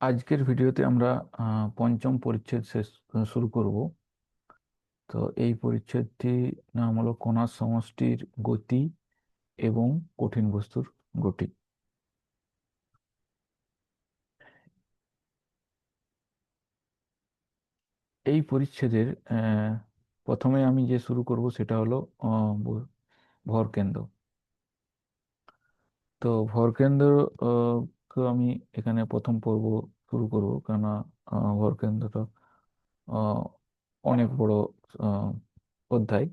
আজকের ভিডিওতে আমরা পঞ্চম পরিচ্ছেদ শেষ শুরু করব। তো এই পরিচ্ছেদটি নাম হলো কণার সমষ্টির গতি এবং কঠিন বস্তুর গতি। এই পরিচ্ছেদের প্রথমে আমি যে শুরু করব সেটা হলো ভরকেন্দ্র তো ভরকেন্দ্র আমি এখানে প্রথম পর্ব শুরু করব। কেননা ভরকেন্দ্রটা অনেক বড় অধ্যায়।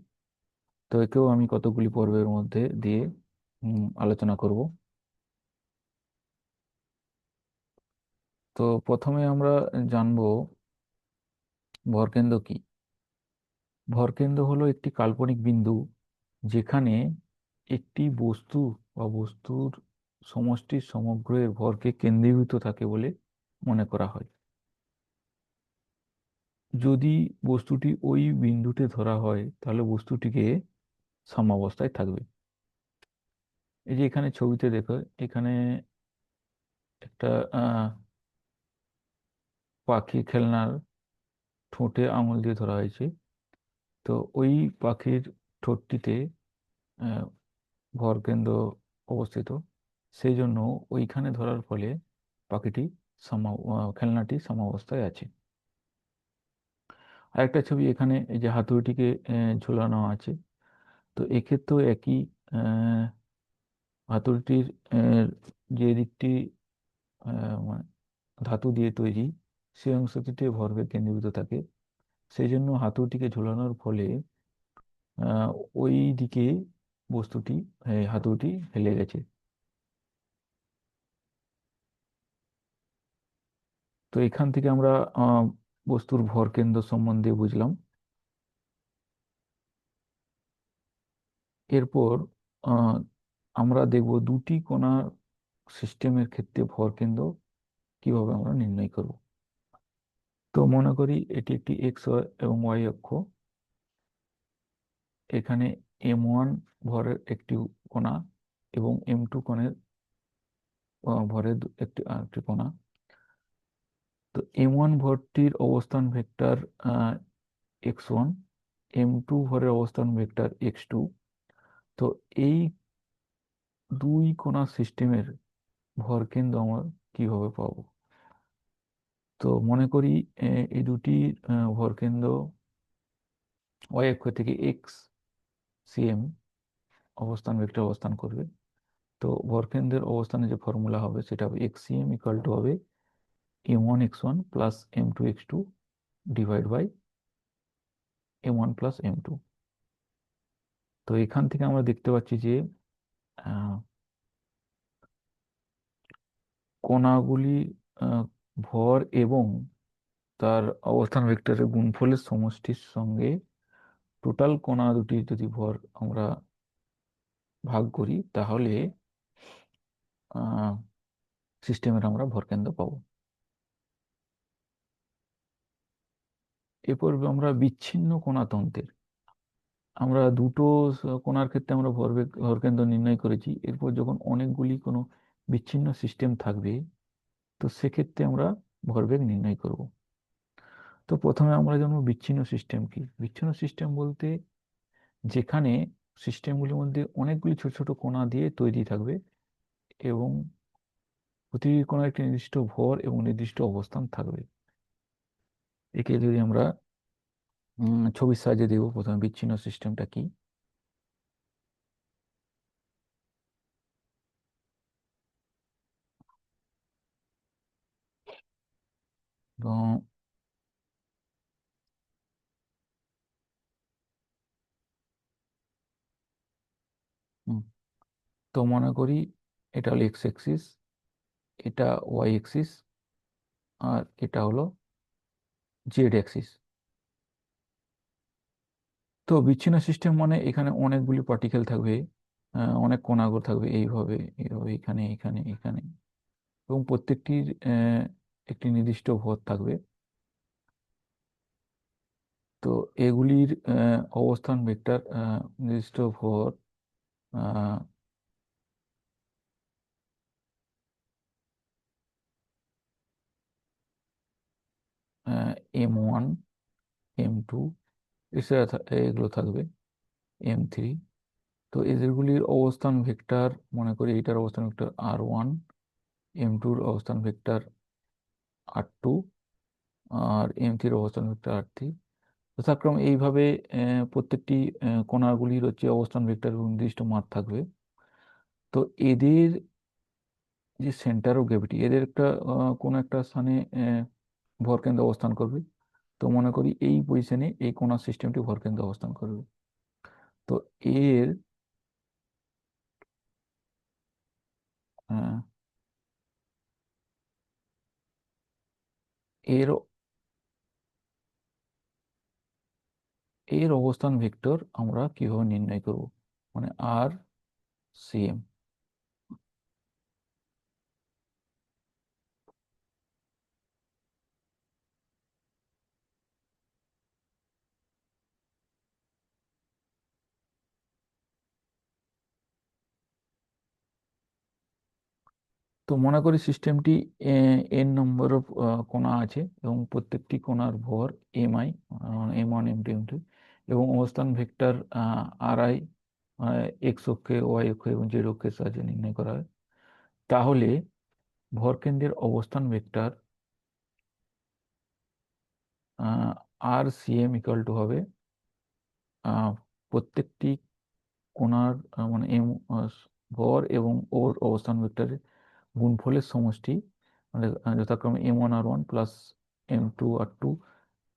তো একেও আমি কতগুলি পর্বের মধ্যে দিয়ে আলোচনা করব। তো প্রথমে আমরা জানব, ভরকেন্দ্র কি? ভরকেন্দ্র হলো একটি কাল্পনিক বিন্দু, যেখানে একটি বস্তু বা বস্তুর সমষ্টির সমগ্রের ভরকে কেন্দ্রীভূত থাকে বলে মনে করা হয়। যদি বস্তুটি ওই বিন্দুতে ধরা হয়, তাহলে বস্তুটিকে সাম্যাবস্থায় থাকবে। এই যে এখানে ছবিতে দেখো, এখানে একটা পাখি খেলনার ঠোঁটে আঙুল দিয়ে ধরা হয়েছে। তো ওই পাখির ঠোঁটটিতে ভরকেন্দ্র অবস্থিত। সেই জন্য ওইখানে ধরার ফলে পাখিটি সমা খেলনাটি সমাবস্থায় আছে। আরেকটা ছবি এখানে, এই যে হাতুড়িটিকে ঝোলানো আছে। তো এক্ষেত্রেও একই হাতুড়িটির যে দিকটি মানে ধাতু দিয়ে তৈরি, সেই অংশটিতে ভরবেগ কেন্দ্রীভূত থাকে। সেই জন্য হাতুড়িটিকে ঝোলানোর ফলে ওই দিকে বস্তুটি হাতুড়িটি হেলে গেছে। তো এখান থেকে আমরা বস্তুর ভর কেন্দ্র সম্বন্ধে বুঝলাম। এরপর আমরা দেখব দুটি কোণার সিস্টেমের ক্ষেত্রে ভর কেন্দ্র কীভাবে আমরা নির্ণয় করব। তো মনে করি এটি একটি এক্স এবং ওয়াই অক্ষ। এখানে এম ওয়ান ভরের একটি কোণা এবং এম টু কোণের ভরের একটি কোণা। তো এম ওয়ান ভরটির অবস্থান vector X one M two ভরের অবস্থান ভেক্টর এক্স টু তো এই দুই কোণা সিস্টেমের ভর কেন্দ্র আমরা কীভাবে পাব? তো মনে করি এই দুটি ভর কেন্দ্র ওয়াই অক্ষ থেকে এক্স সিএম অবস্থান ভেক্টর অবস্থান করবে। তো ভরকেন্দ্রের অবস্থানে যে ফর্মুলা হবে সেটা হবে এক্স সিএম ইকাল টু হবে M one X one plus M two X two divide by M one plus M two তো এখান থেকে আমরা দেখতে পাচ্ছি যে কণাগুলি ভর এবং তার অবস্থান ভেক্টরের গুণফলের সমষ্টির সঙ্গে টোটাল কণা দুটি যদি ভর আমরা ভাগ করি, তাহলে সিস্টেমের আমরা ভরকেন্দ্র পাব। এরপর আমরা বিচ্ছিন্ন কণাতন্ত্রের। আমরা দুটো কোণার ক্ষেত্রে আমরা ভরবেগ ভরকেন্দ্র নির্ণয় করেছি। এরপর যখন অনেকগুলি কোনো বিচ্ছিন্ন সিস্টেম থাকবে, তো সেক্ষেত্রে আমরা ভরবেগ নির্ণয় করব। তো প্রথমে আমরা জানব বিচ্ছিন্ন সিস্টেম কি? বিচ্ছিন্ন সিস্টেম বলতে যেখানে সিস্টেমগুলির মধ্যে অনেকগুলি ছোট ছোট কোণা দিয়ে তৈরি থাকবে এবং প্রতিটি কোণার একটি নির্দিষ্ট ভর এবং নির্দিষ্ট অবস্থান থাকবে। একে যদি আমরা ছবির সাহায্যে দেব, প্রথমে বিচ্ছিন্ন সিস্টেমটা কি? তো মনে করি এটা হলো এক্স এক্সিস এটা ওয়াই এক্সিস আর এটা হলো জেড অ্যাক্সিস তো বিচ্ছিন্ন সিস্টেম মানে এখানে অনেকগুলি পার্টিকেল থাকবে অনেক কণাগর থাকবে এইভাবে এইভাবে এখানে এখানে এখানে। এবং প্রত্যেকটির একটি নির্দিষ্ট ভর থাকবে। তো এগুলির অবস্থান ভেক্টর নির্দিষ্ট ভর এম ওয়ান এম টু এছাড়া এগুলো থাকবে এম থ্রি তো এদেরগুলির অবস্থান ভেক্টর, মনে করি এটার অবস্থান ভেক্টর আর ওয়ান এম টুর অবস্থান vector R two R M থ্রির অবস্থান ভেক্টর আর থ্রি যথাক্রমে এইভাবে প্রত্যেকটি কণাগুলির হচ্ছে অবস্থান ভেক্টর নির্দিষ্ট মাপ থাকবে। তো এদের যে সেন্টার অফ গ্র্যাভিটি এদের একটা কোনো একটা স্থানে ভরকেন্দ্র অবস্থান করবে। তো মনে করি এই পজিশনে এই কোণা সিস্টেমটি ভরকেন্দ্র অবস্থান করবে। তো এর এর এর অবস্থান ভেক্টর আমরা কীভাবে নির্ণয় করব? মানে আর সিএম তো মনে করি সিস্টেমটি এন নম্বর কোণা আছে এবং প্রত্যেকটি কোণার ভর M I M one M two M two এবং অবস্থান ভেক্টর আর আই এক্স অক্ষে ওয়াই অক্ষে এবং জেড অক্ষের সাহায্যে নির্ণয় করা হয়। তাহলে ভরকেন্দ্রের অবস্থান vector R CM equal to হবে প্রত্যেকটি কোণার মানে এম ভর এবং ওর অবস্থান ভেক্টরের গুণফলের সমষ্টি মানে যথাক্রমে M one R one plus M two R two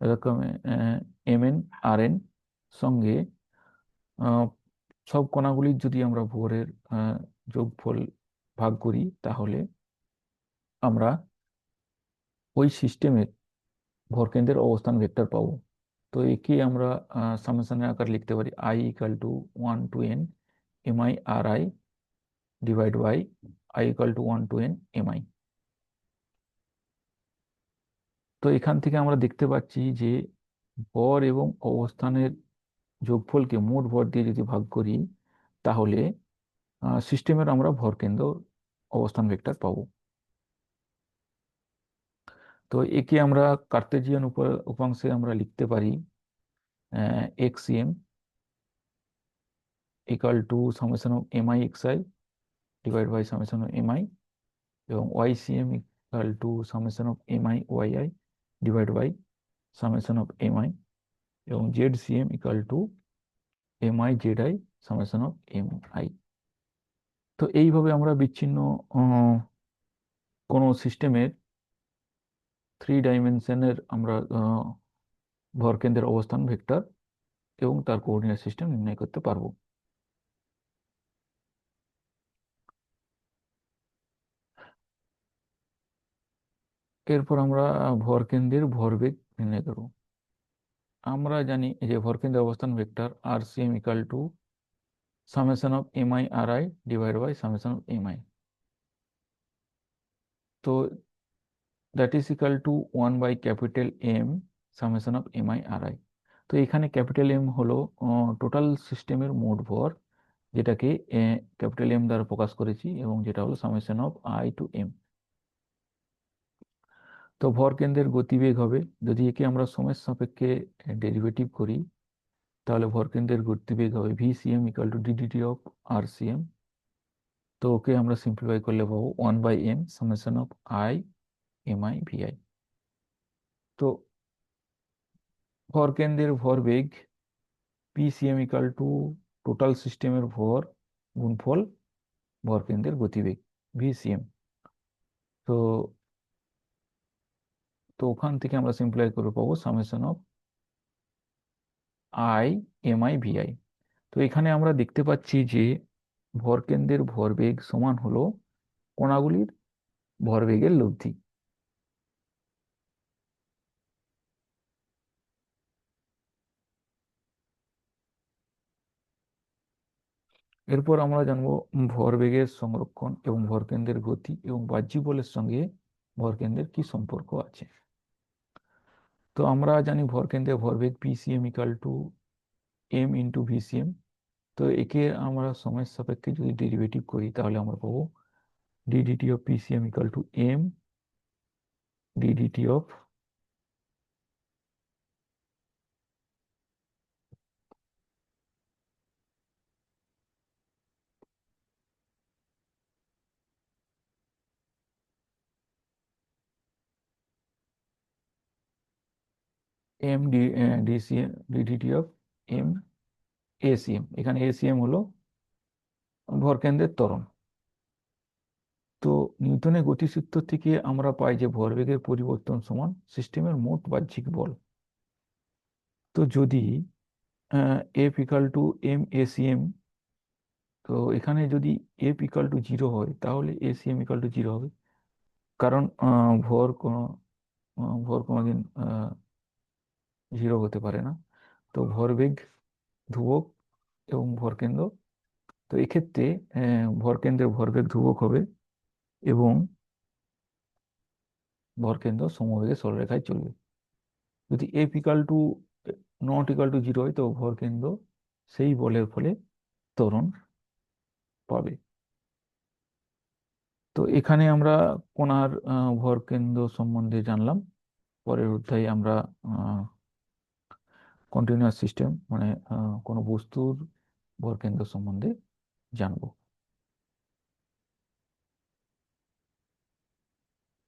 যথাক্রমে এম এন আর এন সঙ্গে সব কণাগুলির যদি আমরা ভোরের যোগফল ভাগ করি, তাহলে আমরা ওই সিস্টেমের ভরকেন্দ্রের অবস্থান ভেক্টর পাবো। তো একে আমরা সামেশনের আকার লিখতে পারি I equal to one to N M I R I divide by equal to one to N M I তো এখান থেকে আমরা দেখতে পাচ্ছি যে ভর এবং অবস্থানের যোগফলকে মোট ভর দিয়ে যদি ভাগ করি, তাহলে সিস্টেমের আমরা ভর কেন্দ্র অবস্থান ভেক্টর পাবো। তো একে আমরা কার্তেজিয়ান উপাংশে আমরা লিখতে পারি X M equal to summation of M I X I divide by summation of I এবং M equal to summation of M I Y I divide by summation of I এবং Z M equal to I Z I summation of M I তো এইভাবে আমরা বিচ্ছিন্ন কোনো সিস্টেমের three ডাইমেনশনের আমরা ভরকেন্দ্রের অবস্থান ভেক্টর এবং তার কোঅর্ডিনেট সিস্টেম নির্ণয় করতে পারব। এরপর আমরা ভর ভরকেন্দ্রের ভরবেগ নির্ণয় করব। আমরা জানি যে ভরকেন্দ্রের অবস্থান vector R C M equal to summation of M I R I divide by summation of M I. তো that is equal to one by capital M summation of M I R I. তো এখানে capital M হলো total সিস্টেমের মোট ভর যেটাকে capital M দ্বারা প্রকাশ করেছি এবং যেটা হলো summation of I to M. তো ভর কেন্দ্রের গতিবেগ হবে। যদি একে আমরা সময়ের সাপেক্ষে ডেরিভেটিভ করি, তাহলে ভর কেন্দ্রের গতিবেগ হবে V C M equal to DDT of R C M তো ওকে আমরা সিম্পলিফাই করলে পাবো one by M summation of I M I V I তো ভর কেন্দ্রের ভরবেগ P C M equal to total সিস্টেমের ভর গুণফল ভর কেন্দ্রের গতিবেগ ভি সি এম তো তো ওখান থেকে আমরা সিম্পলাই করে পাবো summation of I M I V I তো এখানে আমরা দেখতে পাচ্ছি যে ভরকেন্দ্রের ভরবেগ সমান হলো কণাগুলির ভরবেগের লব্ধি। এরপর আমরা জানব ভরবেগের সংরক্ষণ এবং ভরকেন্দ্রের গতি এবং বাহ্যিক বলের সঙ্গে ভরকেন্দ্রের কি সম্পর্ক আছে। তো আমরা জানি ভরকেন্দ্রে ভরবেগ PCM equal to M into VCM তো একে আমরা সময়ের সাপেক্ষে যদি ডেরিভেটিভ করি, তাহলে আমরা পাবো DDT of PCM equal to M DDT of M D DCM DDT of M ACM এখানে এসিএম হলো ভরকেন্দ্রের ত্বরণ। তো নিউটনের গতিসূত্র থেকে আমরা পাই যে ভরবেগের পরিবর্তন সমান সিস্টেমের মোট বাহ্যিক বল। তো যদি F equal to M ACM তো এখানে যদি এফ ইকাল টু জিরো হয়, তাহলে এসিএম ইকাল টু জিরো হবে। কারণ ভর কোনো ভর কোনোদিন জিরো হতে পারে না। তো ভরবেগ ধ্রুবক এবং ভরকেন্দ্র তো এক্ষেত্রে ভরকেন্দ্রের ভরবেগ ধ্রুবক হবে এবং ভরকেন্দ্র সমবেগে সরলরেখায় চলবে। যদি F equal to not equal to zero হয় তো ভরকেন্দ্র সেই বলের ফলে ত্বরণ পাবে। তো এখানে আমরা কণার আহ, ভরকেন্দ্র সম্বন্ধে জানলাম। পরের অধ্যায়ে আমরা কন্টিনিউয়াস সিস্টেম মানে কোনো বস্তুর ভরকেন্দ্র সম্বন্ধে জানব।